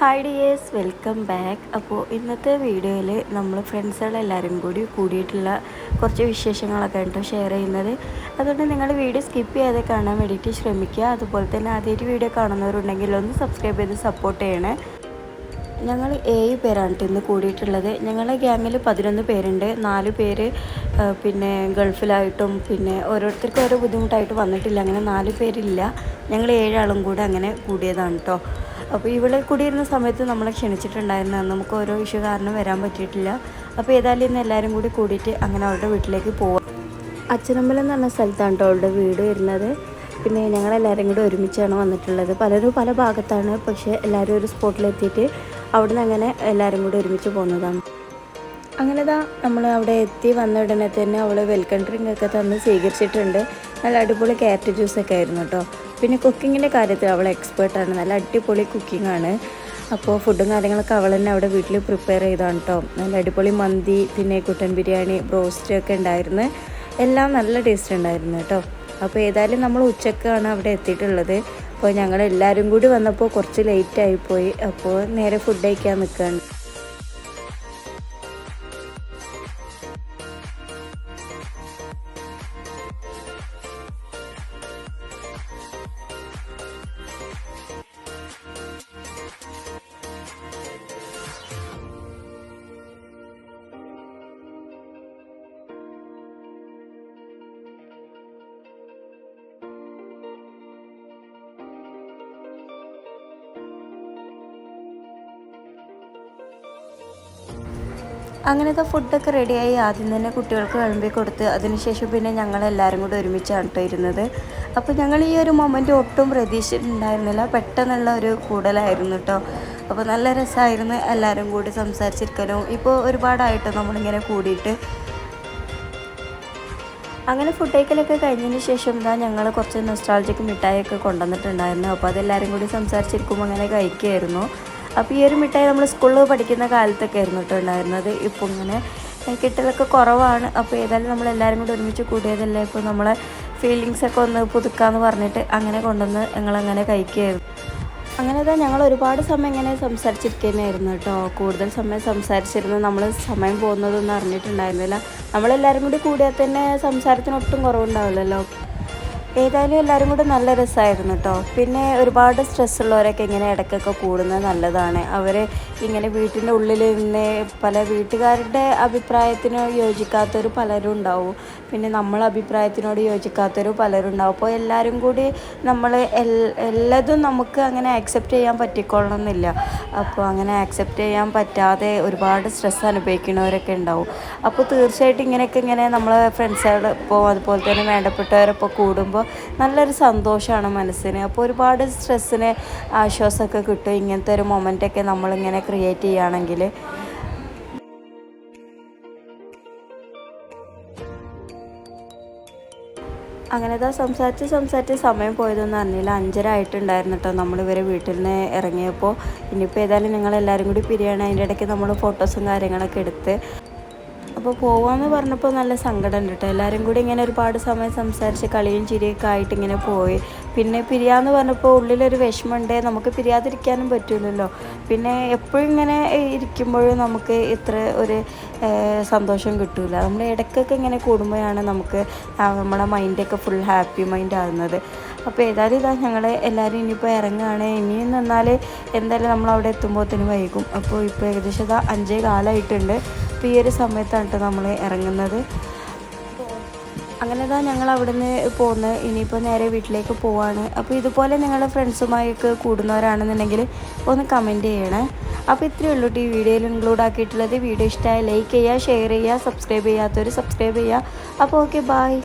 Hi dears welcome back അപ്പോൾ ഇന്നത്തെ വീഡിയോയിൽ നമ്മൾ ഫ്രണ്ട്സുകളെല്ലാവരും കൂടി കൂടിയിട്ടുള്ള കുറച്ച് വിശേഷങ്ങളൊക്കെ കേട്ടോ ഷെയർ ചെയ്യുന്നത്. അതുകൊണ്ട് നിങ്ങൾ വീഡിയോ സ്കിപ്പ് ചെയ്യാതെ കാണാൻ വേണ്ടിയിട്ട് ശ്രമിക്കുക. അതുപോലെ തന്നെ ആദ്യമായിട്ട് വീഡിയോ കാണുന്നവരുണ്ടെങ്കിൽ ഒന്ന് സബ്സ്ക്രൈബ് ചെയ്ത് സപ്പോർട്ട് ചെയ്യണേ. ഞങ്ങൾ ഏഴ് പേരാണ് ഇന്ന് കൂടിയിട്ടുള്ളത്. ഞങ്ങളുടെ ഗ്യാങ്ങിൽ പതിനൊന്ന് പേരുണ്ട്. നാല് പേര് പിന്നെ ഗൾഫിലായിട്ടും പിന്നെ ഓരോരുത്തർക്കും ഓരോ ബുദ്ധിമുട്ടായിട്ട് വന്നിട്ടില്ല. അങ്ങനെ നാല് പേരില്ല. ഞങ്ങൾ ഏഴാളും കൂടെ അങ്ങനെ കൂടിയതാണ് കേട്ടോ അപ്പോൾ ഇവിടെ കൂടിയിരുന്ന സമയത്ത് നമ്മളെ ക്ഷണിച്ചിട്ടുണ്ടായിരുന്നു നമുക്ക് ഓരോ ഇഷ്യൂ കാരണം വരാൻ പറ്റിയിട്ടില്ല. അപ്പോൾ ഏതായാലും ഇന്ന് എല്ലാവരും കൂടി കൂടിയിട്ട് അങ്ങനെ അവരുടെ വീട്ടിലേക്ക് പോവാം. അച്ഛനമ്പലം എന്ന് പറഞ്ഞ സ്ഥലത്താണ് കേട്ടോ അവളുടെ വീട് വരുന്നത്? പിന്നെ ഞങ്ങളെല്ലാവരും കൂടി ഒരുമിച്ചാണ് വന്നിട്ടുള്ളത്. പലരും പല ഭാഗത്താണ്. പക്ഷേ എല്ലാവരും ഒരു സ്പോട്ടിലെത്തിയിട്ട് അവിടെ നിന്ന് അങ്ങനെ എല്ലാവരും കൂടി ഒരുമിച്ച് പോകുന്നതാണ് അങ്ങനെ ദാ നമ്മൾ അവിടെ എത്തി വന്ന ഉടനെ തന്നെ അവൾ വെൽക്കം ഡ്രിങ്ക് ഒക്കെ തന്ന് സ്വീകരിച്ചിട്ടുണ്ട്. നല്ല അടിപൊളി ക്യാരറ്റ് ജ്യൂസൊക്കെ ആയിരുന്നു കേട്ടോ പിന്നെ കുക്കിങ്ങിന്റെ കാര്യത്തിൽ അവൾ എക്സ്പേർട്ടാണ് നല്ല അടിപൊളി കുക്കിംഗ് ആണ്. അപ്പോൾ ഫുഡും കാര്യങ്ങളൊക്കെ അവൾ തന്നെ അവിടെ വീട്ടിൽ പ്രിപ്പയർ ചെയ്താണ് കേട്ടോ നല്ല അടിപൊളി മന്തി പിന്നെ കുട്ടൻ ബിരിയാണി ബ്രോസ്റ്റ് ഒക്കെ ഉണ്ടായിരുന്നു. എല്ലാം നല്ല ടേസ്റ്റ് ഉണ്ടായിരുന്നു കേട്ടോ അപ്പോൾ ഏതായാലും നമ്മൾ ഉച്ചക്കാണ് അവിടെ എത്തിയിട്ടുള്ളത്. അപ്പോൾ ഞങ്ങൾ എല്ലാവരും കൂടി വന്നപ്പോൾ കുറച്ച് ലേറ്റ് ആയിപ്പോയി അപ്പോൾ നേരെ ഫുഡ് കഴിക്കാൻ നിൽക്കുകയാണ് അങ്ങനത്തെ ഫുഡൊക്കെ റെഡിയായി ആദ്യം തന്നെ കുട്ടികൾക്ക് വിളമ്പി കൊടുത്ത് അതിനുശേഷം പിന്നെ ഞങ്ങൾ എല്ലാവരും കൂടി ഒരുമിച്ചാണ് കേട്ടോ ഇരുന്നത്. അപ്പോൾ ഞങ്ങൾ ഈ ഒരു മൊമെന്റ് ഒട്ടും പ്രതീക്ഷിച്ചിട്ടുണ്ടായിരുന്നില്ല. പെട്ടെന്നുള്ള ഒരു കൂടലായിരുന്നു കേട്ടോ അപ്പോൾ നല്ല രസമായിരുന്നു എല്ലാവരും കൂടി സംസാരിച്ചിരിക്കലും. ഇപ്പോൾ ഒരുപാടായിട്ട് നമ്മളിങ്ങനെ കൂടിയിട്ട്. അങ്ങനെ ഫുഡ് കഴിക്കലൊക്കെ കഴിഞ്ഞതിന് ശേഷം എന്താ ഞങ്ങൾ കുറച്ച് നൊസ്ട്രാൾജിക്ക് മിഠായിയൊക്കെ കൊണ്ടുവന്നിട്ടുണ്ടായിരുന്നു. അപ്പോൾ അതെല്ലാവരും കൂടി സംസാരിച്ചിരിക്കുമ്പോൾ അങ്ങനെ കഴിക്കുമായിരുന്നു അപ്പോൾ ഈ ഒരു മിഠായി നമ്മൾ സ്കൂളിൽ പഠിക്കുന്ന കാലത്തൊക്കെ ആയിരുന്നു കേട്ടോ ഉണ്ടായിരുന്നത്. ഇപ്പോൾ ഇങ്ങനെ കിട്ടലൊക്കെ കുറവാണ്. അപ്പോൾ ഏതായാലും നമ്മൾ എല്ലാവരും കൂടി ഒരുമിച്ച് കൂടിയതല്ലേ? ഇപ്പോൾ നമ്മളെ ഫീലിങ്സ് ഒക്കെ ഒന്ന് പുതുക്കാന്ന് പറഞ്ഞിട്ട് അങ്ങനെ കൊണ്ടുവന്ന് ഞങ്ങളങ്ങനെ കഴിക്കുകയായിരുന്നു. അങ്ങനെ തന്നെ ഞങ്ങൾ ഒരുപാട് സമയം ഇങ്ങനെ സംസാരിച്ചിരിക്കുന്നതായിരുന്നു കേട്ടോ കൂടുതൽ സമയം സംസാരിച്ചിരുന്നു. നമ്മൾ സമയം പോകുന്നതൊന്നും അറിഞ്ഞിട്ടുണ്ടായിരുന്നില്ല. നമ്മളെല്ലാവരും കൂടി കൂടിയാൽ തന്നെ സംസാരത്തിന് ഒട്ടും കുറവുണ്ടാവില്ലല്ലോ. ഏതായാലും എല്ലാവരും കൂടെ നല്ല രസമായിരുന്നു കേട്ടോ പിന്നെ ഒരുപാട് സ്ട്രെസ് ഉള്ളവരൊക്കെ ഇങ്ങനെ ഇടയ്ക്കൊക്കെ കൂടുന്നത് നല്ലതാണ്. അവർ ഇങ്ങനെ വീട്ടിന്റെ ഉള്ളിൽ നിന്ന് പല വീട്ടുകാരുടെ അഭിപ്രായത്തിന് യോജിക്കാത്തവർ പലരും ഉണ്ടാവും. പിന്നെ നമ്മൾ അഭിപ്രായത്തിനോട് യോജിക്കാത്തവർ പലരും ഉണ്ടാവും. അപ്പോൾ എല്ലാവരും കൂടി നമ്മൾ എല്ലാതും നമുക്ക് അങ്ങനെ ആക്സെപ്റ്റ് ചെയ്യാൻ പറ്റിക്കൊള്ളണമെന്നില്ല അപ്പോൾ അങ്ങനെ ആക്സെപ്റ്റ് ചെയ്യാൻ പറ്റാതെ ഒരുപാട് സ്ട്രെസ് അനുഭവിക്കുന്നവരൊക്കെ ഉണ്ടാവും. അപ്പോൾ തീർച്ചയായിട്ടും ഇങ്ങനെയൊക്കെ ഇങ്ങനെ നമ്മളെ ഫ്രണ്ട്സുകൾ ഇപ്പോൾ അതുപോലെ തന്നെ വേണ്ടപ്പെട്ടവരൊപ്പം കൂടുമ്പോൾ നല്ലൊരു സന്തോഷമാണ് മനസ്സിന്. അപ്പോൾ ഒരുപാട് സ്ട്രെസ്സിന് ആശ്വാസമൊക്കെ കിട്ടും ഇങ്ങനത്തെ ഒരു മൊമെന്റൊക്കെ നമ്മളിങ്ങനെ ക്രിയേറ്റ് ചെയ്യുകയാണെങ്കിൽ. അങ്ങനെ ഇതാ സംസാരിച്ച് സംസാരിച്ച് സമയം പോയതൊന്നും അറിഞ്ഞില്ല. അഞ്ചര ആയിട്ടുണ്ടായിരുന്നു കേട്ടോ നമ്മൾ ഇവരെ വീട്ടിൽ നിന്ന് ഇറങ്ങിയപ്പോൾ. ഇനിയിപ്പോൾ ഏതായാലും നിങ്ങളെല്ലാവരും കൂടി പിരിയാണ്. അതിന്റെ ഇടയ്ക്ക് നമ്മൾ ഫോട്ടോസും കാര്യങ്ങളൊക്കെ എടുത്ത് അപ്പോൾ പോവാന്ന് പറഞ്ഞപ്പോൾ നല്ല സങ്കടം ഉണ്ട് കേട്ടോ എല്ലാവരും കൂടി ഇങ്ങനെ ഒരുപാട് സമയം സംസാരിച്ച് കളിയും ചിരിയൊക്കെ ആയിട്ട് ഇങ്ങനെ പോയി. പിന്നെ പിരിയാന്ന് പറഞ്ഞപ്പോൾ ഉള്ളിലൊരു വിഷമമുണ്ട് നമുക്ക് പിരിയാതിരിക്കാനും പറ്റില്ലല്ലോ പിന്നെ എപ്പോഴും ഇങ്ങനെ ഇരിക്കുമ്പോഴും നമുക്ക് ഇത്ര ഒരു സന്തോഷം കിട്ടില്ല നമ്മൾ ഇടയ്ക്കൊക്കെ ഇങ്ങനെ കൂടുമ്പോഴാണ് നമുക്ക് നമ്മുടെ മൈൻഡൊക്കെ ഫുൾ ഹാപ്പി മൈൻഡ് ആകുന്നത് അപ്പോൾ ഏതായാലും ഇതാ ഞങ്ങൾ എല്ലാവരും ഇനിയിപ്പോൾ ഇറങ്ങുകയാണ്. ഇനിയും നിന്നാൽ എന്തായാലും നമ്മൾ അവിടെ എത്തുമ്പോഴത്തേന് വൈകും. അപ്പോൾ ഇപ്പോൾ ഏകദേശം ഇതാ അഞ്ചേ കാലമായിട്ടുണ്ട് അപ്പോൾ ഈ ഒരു സമയത്താണ് നമ്മൾ ഇറങ്ങുന്നത്. അങ്ങനെ ഇതാ ഞങ്ങൾ അവിടുന്ന് പോകുന്നത് ഇനിയിപ്പോൾ നേരെ വീട്ടിലേക്ക് പോവാണ്. അപ്പോൾ ഇതുപോലെ നിങ്ങളുടെ ഫ്രണ്ട്സുമായൊക്കെ കൂടുന്നവരാണെന്നുണ്ടെങ്കിൽ ഒന്ന് കമന്റ് ചെയ്യണേ. അപ്പോൾ ഇത്രയേ ഉള്ളൂ ഈ വീഡിയോയിൽ ഇൻക്ലൂഡ് ആക്കിയിട്ടുള്ളത്. വീഡിയോ ഇഷ്ടമായ ലൈക്ക് ചെയ്യുക ഷെയർ ചെയ്യുക സബ്സ്ക്രൈബ് ചെയ്യാത്തവർ സബ്സ്ക്രൈബ് ചെയ്യുക. അപ്പോൾ ഓക്കെ ബായ്